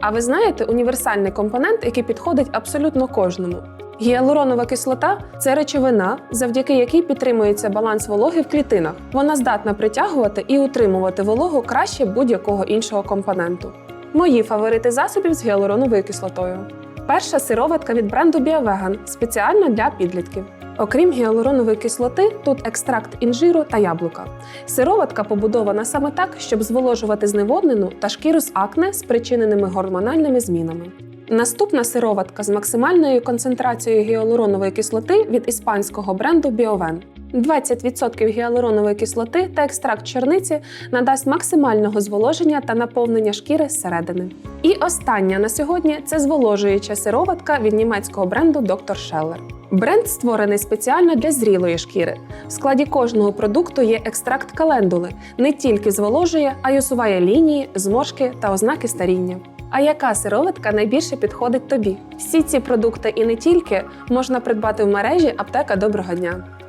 А ви знаєте універсальний компонент, який підходить абсолютно кожному? Гіалуронова кислота це речовина, завдяки якій підтримується баланс вологи в клітинах. Вона здатна притягувати і утримувати вологу краще будь-якого іншого компоненту. Мої фаворити засобів з гіалуроновою кислотою. Перша сироватка від бренду BioVegan спеціально для підлітків. Окрім гіалуронової кислоти, тут екстракт інжиру та яблука. Сироватка побудована саме так, щоб зволожувати зневоднену та шкіру з акне, спричиненими гормональними змінами. Наступна сироватка з максимальною концентрацією гіалуронової кислоти від іспанського бренду BioVen. 20% гіалуронової кислоти та екстракт чорниці надасть максимального зволоження та наповнення шкіри зсередини. І остання на сьогодні це зволожуюча сироватка від німецького бренду Dr. Scheller. Бренд створений спеціально для зрілої шкіри. В складі кожного продукту є екстракт календули, не тільки зволожує, а й усуває лінії, зморшки та ознаки старіння. А яка сироватка найбільше підходить тобі? Всі ці продукти і не тільки можна придбати в мережі аптека доброго дня.